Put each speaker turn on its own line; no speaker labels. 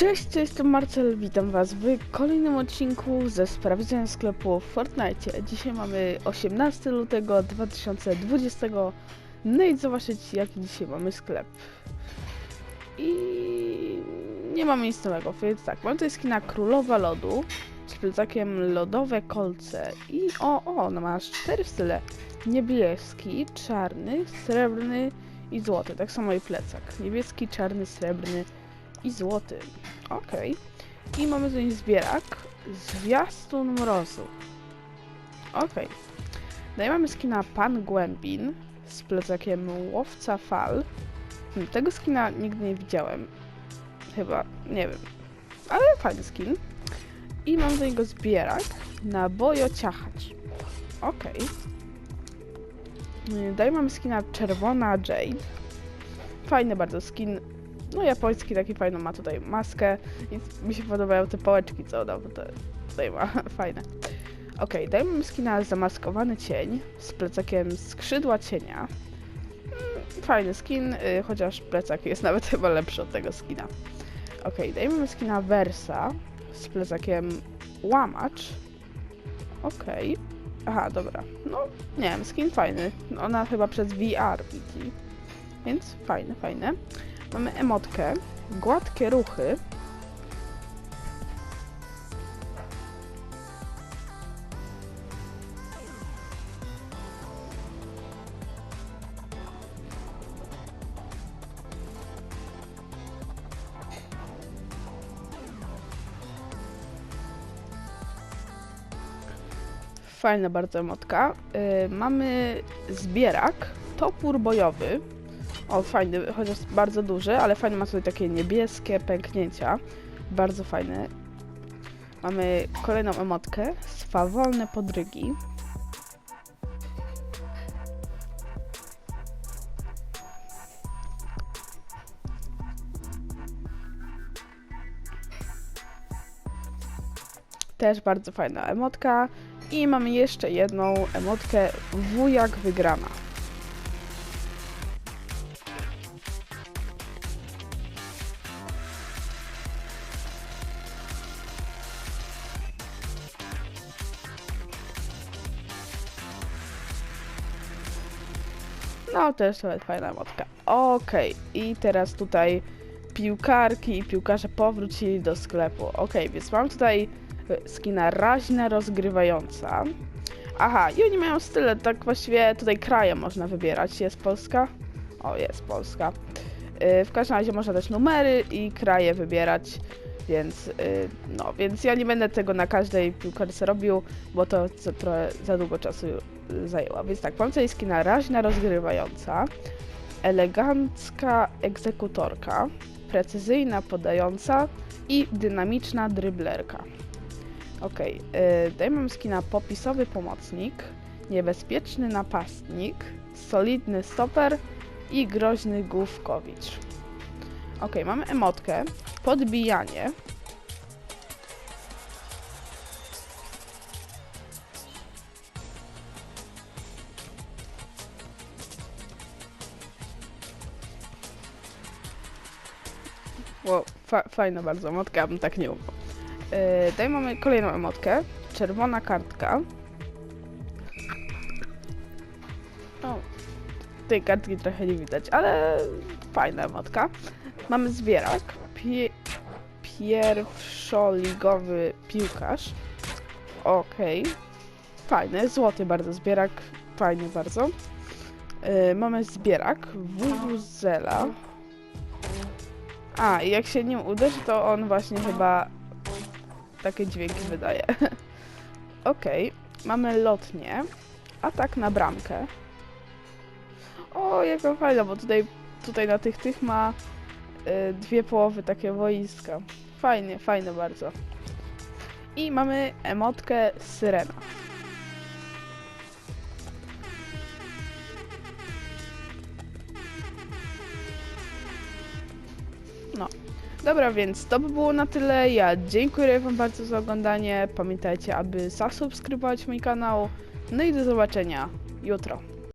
Cześć, to Marcel, witam was w kolejnym odcinku ze sprawdzenia sklepu w Fortnite. Dzisiaj mamy 18 lutego 2020, no i zobaczyć jaki dzisiaj mamy sklep. I nie mamy nic nowego, więc tak, mam tutaj skina Królowa Lodu z plecakiem Lodowe Kolce i o, o, ona ma aż cztery style. Niebieski, czarny, srebrny i złoty, tak samo i plecak. Niebieski, czarny, srebrny i złoty. Okej. I mamy tutaj zbierak. Zwiastun mrozu. Okej. Dalej mamy skina Pan Głębin z plecakiem Łowca Fal. Hmm, Tego skina nigdy nie widziałem. Chyba, nie wiem. Ale fajny skin. I mam do niego zbierak na bojo ciachać. Okej. Okay. Dalej mamy skina Czerwona Jade. Fajny bardzo skin no japoński taki fajną ma tutaj maskę i mi się podobają te pałeczki, co ona tutaj, tutaj ma, fajne. Okay, dajmy skina zamaskowany cień z plecakiem skrzydła cienia. Mm, Fajny skin, y, chociaż plecak jest nawet chyba lepszy od tego skina. Okay, dajmy skina Versa z plecakiem łamacz. Okay. Aha, dobra. No, nie wiem, skin fajny. Ona chyba przez VR widzi. Więc fajne, fajne. Mamy emotkę, gładkie ruchy. Fajna bardzo emotka. Yy, mamy zbierak, topór bojowy. O, fajny, chociaż bardzo duży, ale fajny ma tutaj takie niebieskie pęknięcia. Bardzo fajny. Mamy kolejną emotkę. Swawolne podrygi. Też bardzo fajna emotka. I mamy jeszcze jedną emotkę wujak wygrana. No, to jest nawet fajna motka. Okej, i teraz tutaj piłkarki i piłkarze powrócili do sklepu. Okej, więc mam tutaj e, skina raźna rozgrywająca. Aha, i oni mają style, tak właściwie tutaj kraje można wybierać. Jest Polska? O, jest Polska. Yy, w każdym razie można też numery i kraje wybierać, więc yy, no, więc ja nie będę tego na każdej piłkarce robił, bo to za, trochę za długo czasu zajęła. Więc tak, mam tutaj skina raźna rozgrywająca, elegancka egzekutorka, precyzyjna podająca i dynamiczna dryblerka. Ok, yy, tutaj skina popisowy pomocnik, niebezpieczny napastnik, solidny stoper i groźny główkowicz. Ok, mamy emotkę, podbijanie, Wow, fa fajna bardzo emotka, bym tak nie umiał. Yy, tutaj mamy kolejną emotkę. Czerwona kartka. O, tej kartki trochę nie widać, ale fajna emotka. Mamy zbierak. Pie pierwszoligowy piłkarz. Okej. Okay. Fajny, złoty bardzo zbierak. Fajny bardzo. Yy, mamy zbierak. Wuzela. A, i jak się nim uderzy, to on właśnie chyba takie dźwięki wydaje. Okej, okay. mamy lotnię. Atak na bramkę. O, jaka fajna, bo tutaj, tutaj na tych tych ma y, dwie połowy takie wojska. Fajnie, fajne bardzo. I mamy emotkę syrena. Dobra, więc to by było na tyle. Ja dziękuję Wam bardzo za oglądanie. Pamiętajcie, aby zasubskrybować mój kanał. No i do zobaczenia jutro.